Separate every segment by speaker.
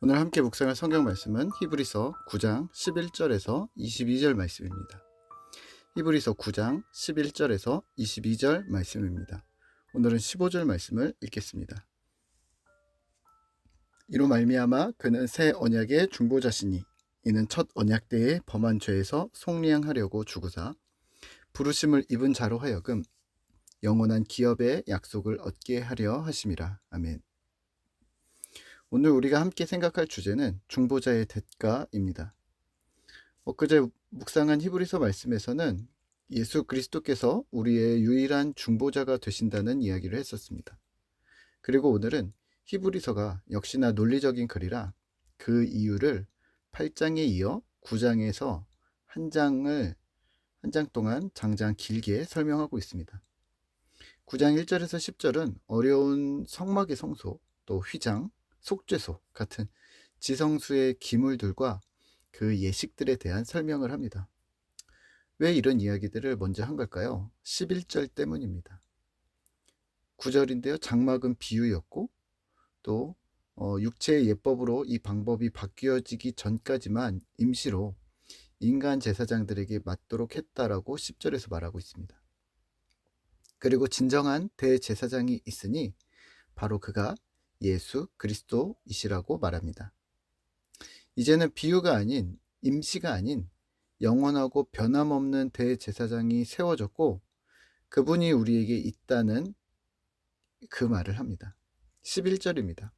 Speaker 1: 오늘 함께 묵상할 성경 말씀은 히브리서 9장 11절에서 22절 말씀입니다. 히브리서 9장 11절에서 22절 말씀입니다. 오늘은 15절 말씀을 읽겠습니다. 이로 말미암아 그는 새 언약의 중보자시니 이는 첫 언약 때의 범한 죄에서 속량하려고 주구사 부르심을 입은 자로 하여금 영원한 기업의 약속을 얻게 하려 하심이라. 아멘. 오늘 우리가 함께 생각할 주제는 중보자의 대가입니다. 엊그제 묵상한 히브리서 말씀에서는 예수 그리스도께서 우리의 유일한 중보자가 되신다는 이야기를 했었습니다. 그리고 오늘은 히브리서가 역시나 논리적인 글이라 그 이유를 8장에 이어 9장에서 한 장을 한 장 동안 장장 길게 설명하고 있습니다. 9장 1절에서 10절은 어려운 성막의 성소, 또 휘장, 속죄소 같은 지성수의 기물들과 그 예식들에 대한 설명을 합니다. 왜 이런 이야기들을 먼저 한 걸까요? 11절 때문입니다. 9절인데요. 장막은 비유였고 또 어, 육체의 예법으로 이 방법이 바뀌어지기 전까지만 임시로 인간 제사장들에게 맞도록 했다라고 10절에서 말하고 있습니다. 그리고 진정한 대제사장이 있으니 바로 그가 예수 그리스도이시라고 말합니다. 이제는 비유가 아닌 임시가 아닌 영원하고 변함없는 대제사장이 세워졌고 그분이 우리에게 있다는 그 말을 합니다. 11절입니다.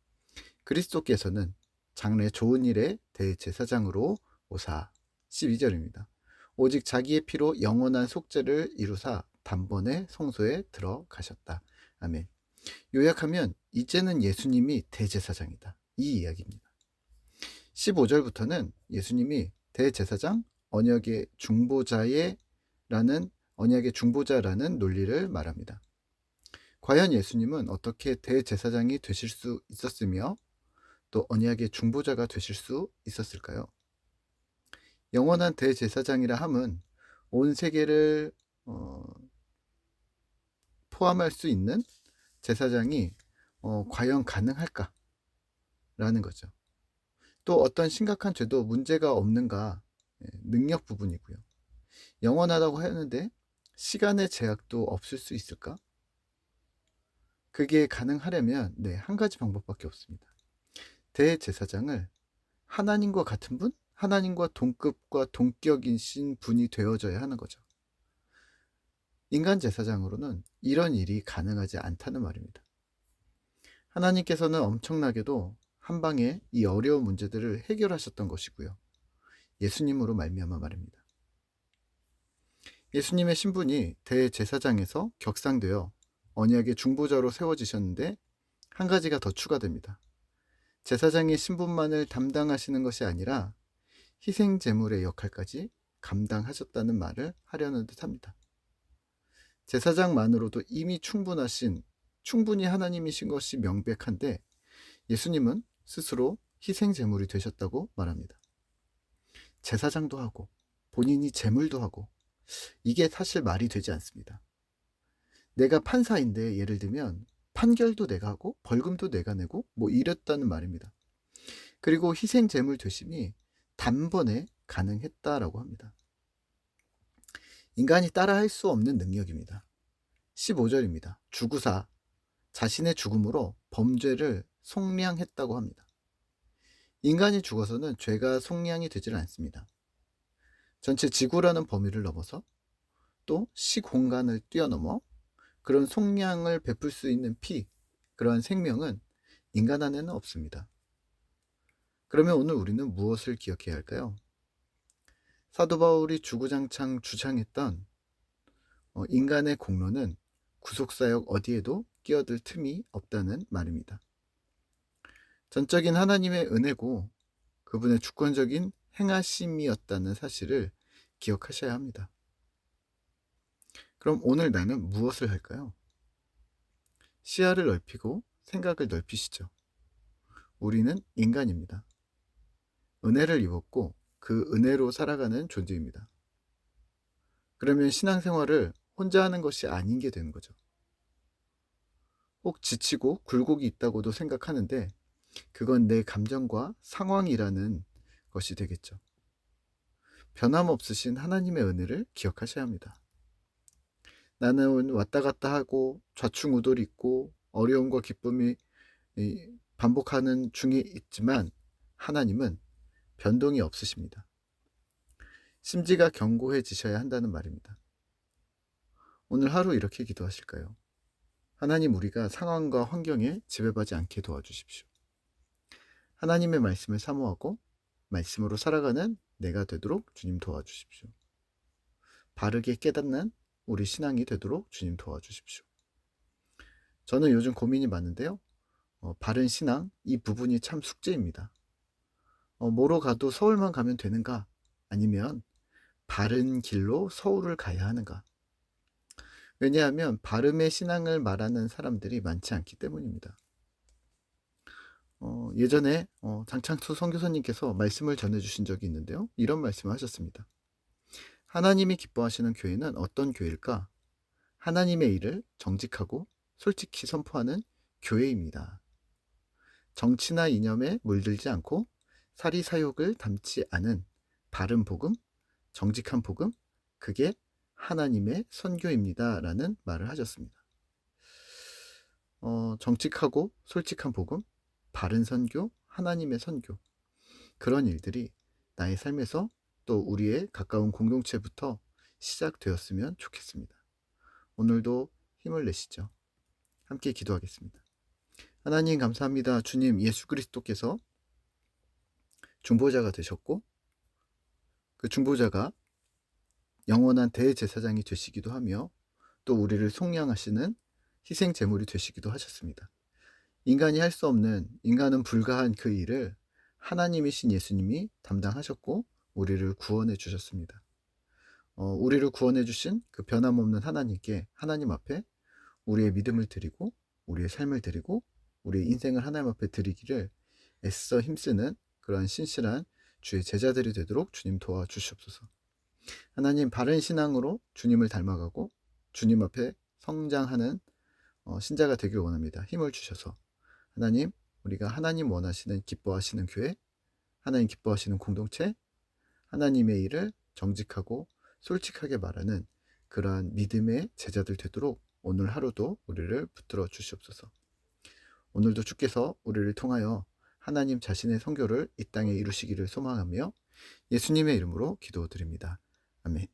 Speaker 1: 그리스도께서는 장래 좋은 일의 대제사장으로 오사 12절입니다. 오직 자기의 피로 영원한 속죄를 이루사 단번에 성소에 들어가셨다. 아멘. 요약하면 이제는 예수님이 대제사장이다. 이 이야기입니다. 15절부터는 예수님이 대제사장 언약의 중보자의 라는 언약의 중보자라는 논리를 말합니다. 과연 예수님은 어떻게 대제사장이 되실 수 있었으며 또 언약의 중보자가 되실 수 있었을까요? 영원한 대제사장이라 함은 온 세계를 어, 포함할 수 있는 제사장이 어, 과연 가능할까? 라는 거죠. 또 어떤 심각한 죄도 문제가 없는가? 예, 능력 부분이고요. 영원하다고 하는데 시간의 제약도 없을 수 있을까? 그게 가능하려면 네, 한 가지 방법밖에 없습니다. 대제사장을 하나님과 같은 분, 하나님과 동급과 동격이신 분이 되어져야 하는 거죠. 인간 제사장으로는 이런 일이 가능하지 않다는 말입니다. 하나님께서는 엄청나게도 한 방에 이 어려운 문제들을 해결하셨던 것이고요. 예수님으로 말미암아 말입니다. 예수님의 신분이 대제사장에서 격상되어 언약의 중보자로 세워지셨는데 한 가지가 더 추가됩니다. 제사장의 신분만을 담당하시는 것이 아니라 희생 제물의 역할까지 감당하셨다는 말을 하려는 듯합니다. 제사장만으로도 이미 충분하신 충분히 하나님이신 것이 명백한데 예수님은 스스로 희생 제물이 되셨다고 말합니다. 제사장도 하고 본인이 제물도 하고 이게 사실 말이 되지 않습니다. 내가 판사인데 예를 들면 판결도 내가 하고 벌금도 내가 내고 뭐 이랬다는 말입니다. 그리고 희생 제물 되심이 단번에 가능했다라고 합니다. 인간이 따라할 수 없는 능력입니다. 15절입니다. 주구사 자신의 죽음으로 범죄를 속량했다고 합니다. 인간이 죽어서는 죄가 속량이 되질 않습니다. 전체 지구라는 범위를 넘어서 또 시공간을 뛰어넘어 그런 속량을 베풀 수 있는 피, 그러한 생명은 인간 안에는 없습니다. 그러면 오늘 우리는 무엇을 기억해야 할까요? 사도 바울이 주구장창 주장했던 어, 인간의 공로는 구속사역 어디에도 끼어들 틈이 없다는 말입니다. 전적인 하나님의 은혜고 그분의 주권적인 행하심이었다는 사실을 기억하셔야 합니다. 그럼 오늘 나는 무엇을 할까요? 시야를 넓히고 생각을 넓히시죠. 우리는 인간입니다. 은혜를 입었고 그 은혜로 살아가는 존재입니다. 그러면 신앙생활을 혼자 하는 것이 아닌 게 되는 거죠. 혹 지치고 굴곡이 있다고도 생각하는데 그건 내 감정과 상황이라는 것이 되겠죠. 변함없으신 하나님의 은혜를 기억하셔야 합니다. 나는 왔다 갔다 하고 좌충우돌 있고 어려움과 기쁨이 반복하는 중에 있지만 하나님은 변동이 없으십니다. 심지가 견고해지셔야 한다는 말입니다. 오늘 하루 이렇게 기도하실까요? 하나님 우리가 상황과 환경에 지배받지 않게 도와주십시오. 하나님의 말씀을 사모하고 말씀으로 살아가는 내가 되도록 주님 도와주십시오. 바르게 깨닫는 우리 신앙이 되도록 주님 도와주십시오. 저는 요즘 고민이 많은데요. 어, 바른 신앙, 이 부분이 참 숙제입니다. 어, 뭐로 가도 서울만 가면 되는가? 아니면 바른 길로 서울을 가야 하는가? 왜냐하면 바름의 신앙을 말하는 사람들이 많지 않기 때문입니다. 어, 예전에 어, 장창수 선교사님께서 말씀을 전해주신 적이 있는데요. 이런 말씀을 하셨습니다. 하나님이 기뻐하시는 교회는 어떤 교회일까? 하나님의 일을 정직하고 솔직히 선포하는 교회입니다. 정치나 이념에 물들지 않고 사리 사욕을 담지 않은 바른 복음, 정직한 복음, 그게 하나님의 선교입니다. 라는 말을 하셨습니다. 어, 정직하고 솔직한 복음, 바른 선교, 하나님의 선교. 그런 일들이 나의 삶에서 또 우리의 가까운 공동체부터 시작되었으면 좋겠습니다. 오늘도 힘을 내시죠. 함께 기도하겠습니다. 하나님 감사합니다. 주님 예수 그리스도께서 중보자가 되셨고 그 중보자가 영원한 대제사장이 되시기도 하며 또 우리를 속량하시는 희생 제물이 되시기도 하셨습니다. 인간이 할 수 없는 인간은 불가한 그 일을 하나님이신 예수님이 담당하셨고 우리를 구원해 주셨습니다. 어, 우리를 구원해 주신 그 변함없는 하나님께 하나님 앞에 우리의 믿음을 드리고 우리의 삶을 드리고 우리의 인생을 하나님 앞에 드리기를 애써 힘쓰는 그러한 신실한 주의 제자들이 되도록 주님 도와주시옵소서. 하나님 바른 신앙으로 주님을 닮아가고 주님 앞에 성장하는 어, 신자가 되길 원합니다. 힘을 주셔서 하나님 우리가 하나님 원하시는 기뻐하시는 교회, 하나님 기뻐하시는 공동체, 하나님의 일을 정직하고 솔직하게 말하는 그러한 믿음의 제자들 되도록 오늘 하루도 우리를 붙들어 주시옵소서. 오늘도 주께서 우리를 통하여 하나님 자신의 성교를 이 땅에 이루시기를 소망하며 예수님의 이름으로 기도드립니다. 아멘.